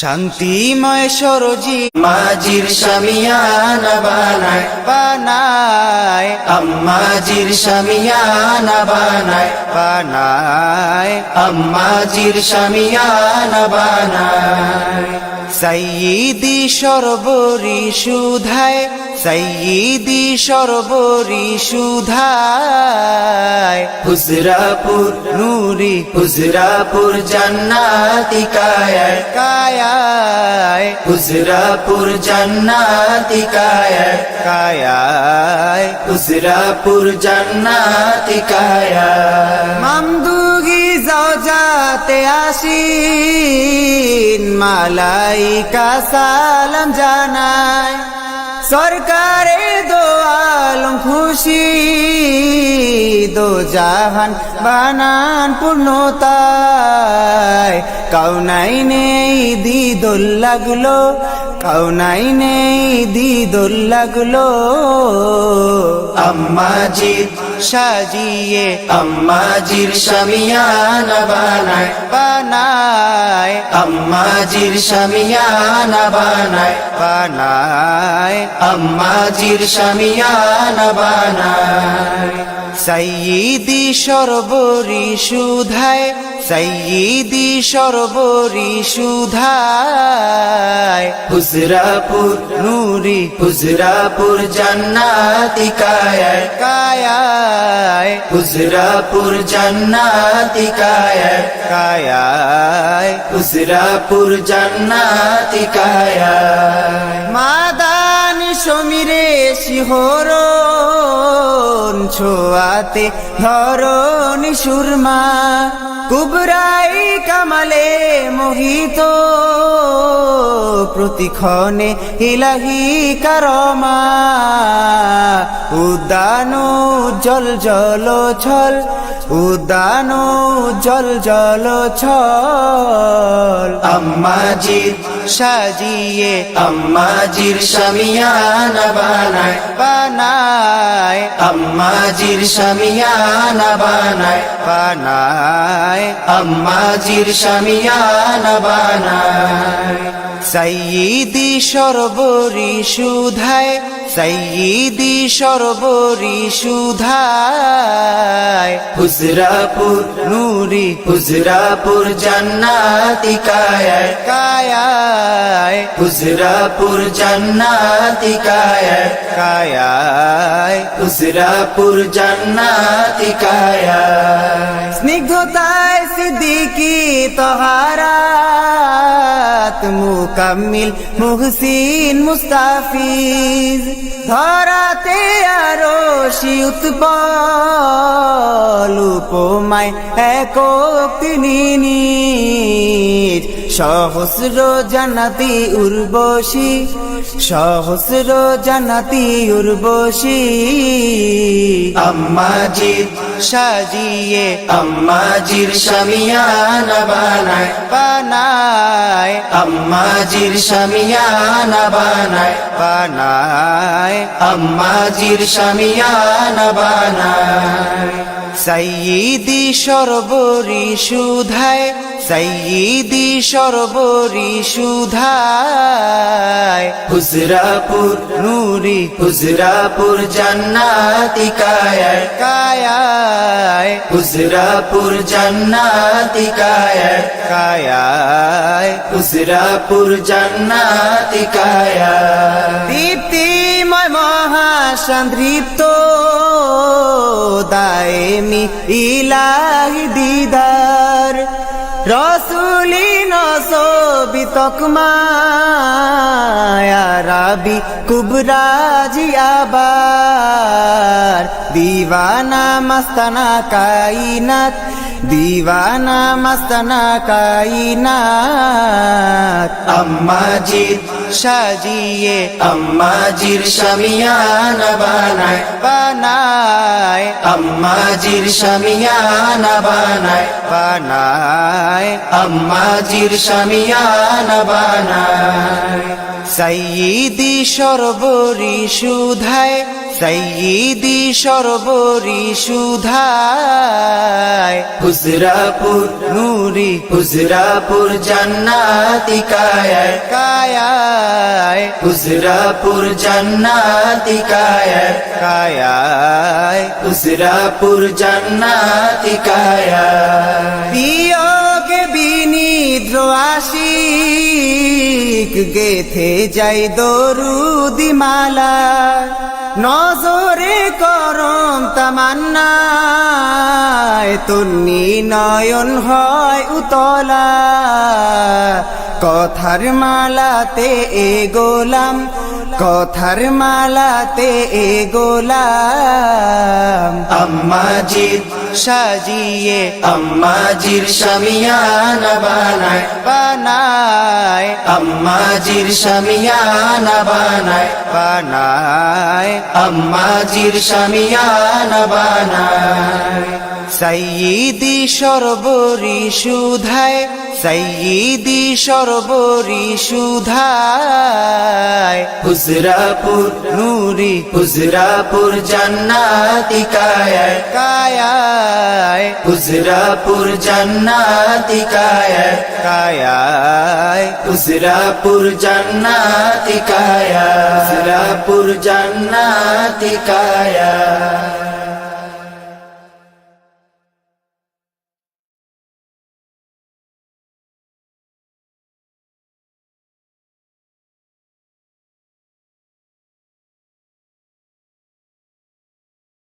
শান্তিময় সরজি মাজির সামিয়ানা বানায় বানায়। আম্মাজির সামিয়ানা বানায় বানায়। আম্মাজির সামিয়ানা বানায়। সৈয়দি সর্বরি সুধায় সৈয়দি সর্বরি সুধায়। হুজরাপুর নূরি হুজরাপুর জান্নাতি কায়ায়। কায়ায়। হুজরাপুর জান্নাতি কায়ায়। কায়ায়। হুজরাপুর জান্নাতি কায়ায়। যাতে আসিন, মালাইকা সালাম জানায় সরকারে দো খুশি দো জাহান বানান পূর্ণতায়। কাউনাই নেই দিদোল লাগল কাউনাই নেই দিদোল লাগল। আম্মাজির সাজিয়ে, আম্মাজির সামিয়ানা বানায় বানায়। আম্মাজির সামিয়ানা বানায় বানায়। আম্মাজির সামিয়ানা বানায়। সৈয়দি সর্বরি সুধায় সৈয়দি সর্বরি সুধায়। হুজরাপুর নূরি হুজরাপুর জান্নাতি কায়ায়। কায়ায়। হুজরাপুর জান্নাতি কায়ায়। কায়ায়। হুজরাপুর জান্নাতি কায়ায়। মাদানি সমীরে শিহরণ ছোয়াতে ধরণি সুরমা। কুবরাই কামালে মোহিত। প্রতিক্ষণে ইলাহি কারমা। উদানো জল জল ছল। উদান জল জল ছল। আম্মাজির সাজিয়ে আম্মাজির সামিয়ানা বানায়। বানায়। আম্মাজির সামিয়ানা বানায়। বানায়। আম্মাজির সামিয়ানা বানায়। সৈয়দি সর্বরি সুধায় সৈয়দি সর্বরি সুধায়। হুজরাপুর নূরি, হুজরাপুর জান্নাতি কায়ায় কায়ায়। হুজরাপুর জান্নাতি কায়ায় কায়ায়। হুজরাপুর জান্নাতি কায়ায়। স্নিগ্ধতায় সিদ্দিকি তহারাত মুকাম্মিল মুহসিন মুস্তাফিজ। ধরাতে আরও উৎপল সহস্র জানাতি উর্বশী সহস্র জানাতি উর্বশী। আম্মাজির সাজিয়ে আম্মাজির সামিয়ানা বানায়। বানায় আম্মাজির সামিয়ানা বানায়। বানায় আম্মাজির সামিয়ানা বানায় সৈয়দি সর্বরি সুধায় সৈয়দি সর্বরি সুধায়। হুজরাপুর নূরি হুজরাপুর জান্নাতি কায়ায়। কায়ায়। হুজরাপুর জান্নাতি কায়ায়। কায়ায়। হুজরাপুর জান্নাতি কায়ায়। দীপ্তিময় মহাসন্দৃপ্ত দায়েমি ইলাহি দিদার। রসুলি নসবি তকমায়া রাবি কুবরাজি আবার দিওয়ানা মস্তানা কাইনাত দিওয়ানা মস্তানা কাইনাত। আম্মাজির সাজিয়ে, আম্মাজির সামিয়ানা বানায় বানায়। আম্মাজির সামিয়ানা বানায় বানায়। আম্মাজির সামিয়ানা বানায়। সৈয়দি সর্বরি সুধায় সৈয়দি সর্বরি সুধায়। হুজরাপুর নূরি হুজরাপুর জান্নাতি কায়ায়। কায়ায়। হুজরাপুর জান্নাতি কায়ায়। কায়ায়। হুজরাপুর জান্নাতি কায়ায়। বিয়োগে বিনিদ্র আশিক গেথে যাই দরুদি মালা নজরে করম তামান্নায় তুন্নি নয়ন হয় উতলা। কথার মালাতে এ গোলাম কথার মালাতে এ গোলাম। আম্মাজির সাজিয়ে আম্মাজির শামিয়ানা বানায়? বানায়। আম্মাজির শামিয়ানা বানায়? বানায়। আম্মাজির শামিয়ানা বানায়? সাইয়িদি সর্বরি সুধায় সৈয়দি সর্বরি সুধায়। হুজরাপুর নূরি হুজরাপুর জান্নাতি কায়ায়। কায়ায়। হুজরাপুর জান্নাতি কায়ায়। কায়ায়। হুজরাপুর জান্নাতি কায়ায়। হুজরাপুর জান্নাতি কায়ায়।